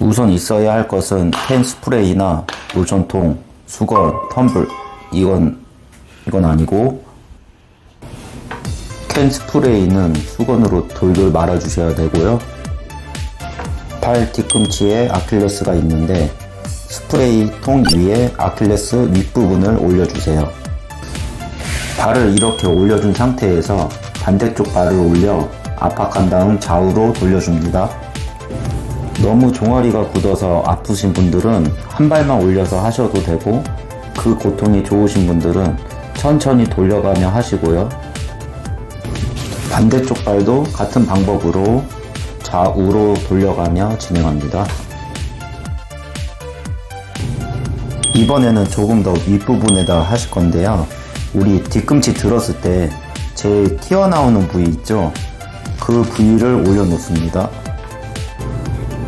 우선 있어야 할 것은 펜 스프레이나 로션통, 수건, 텀블 이건 이건 아니고 캔 스프레이는 수건으로 돌돌 말아 주셔야 되고요. 발 뒤꿈치에 아킬레스가 있는데 스프레이 통 위에 아킬레스 윗부분을 올려주세요. 발을 이렇게 올려준 상태에서 반대쪽 발을 올려 압박한 다음 좌우로 돌려줍니다. 너무 종아리가 굳어서 아프신 분들은 한 발만 올려서 하셔도 되고 그 고통이 좋으신 분들은 천천히 돌려가며 하시고요. 반대쪽 발도 같은 방법으로 좌우로 돌려가며 진행합니다. 이번에는 조금 더 윗부분에다 하실 건데요. 우리 뒤꿈치 들었을 때 제일 튀어나오는 부위 있죠? 그 부위를 올려놓습니다.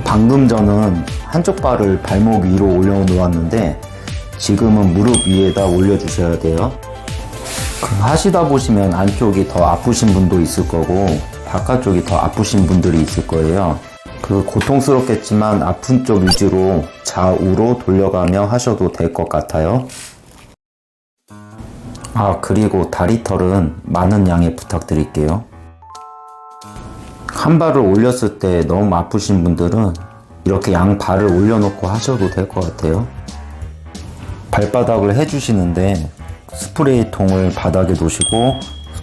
방금 전은 한쪽 발을 발목 위로 올려 놓았는데 지금은 무릎 위에다 올려 주셔야 돼요. 그 하시다 보시면 안쪽이 더 아프신 분도 있을 거고 바깥쪽이 더 아프신 분들이 있을 거예요. 그 고통스럽겠지만 아픈 쪽 위주로 좌우로 돌려가며 하셔도 될 것 같아요. 아, 그리고 다리털은 많은 양해 부탁드릴게요. 한 발을 올렸을 때 너무 아프신 분들은 이렇게 양 발을 올려놓고 하셔도 될 것 같아요. 발바닥을 해주시는데 스프레이 통을 바닥에 놓으시고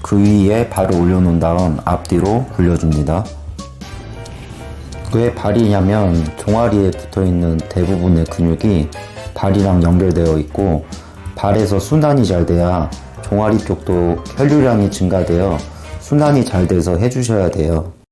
그 위에 발을 올려놓은 다음 앞뒤로 굴려줍니다. 왜 발이냐면 종아리에 붙어 있는 대부분의 근육이 발이랑 연결되어 있고 발에서 순환이 잘 돼야 종아리 쪽도 혈류량이 증가되어 순환이 잘 돼서 해주셔야 돼요.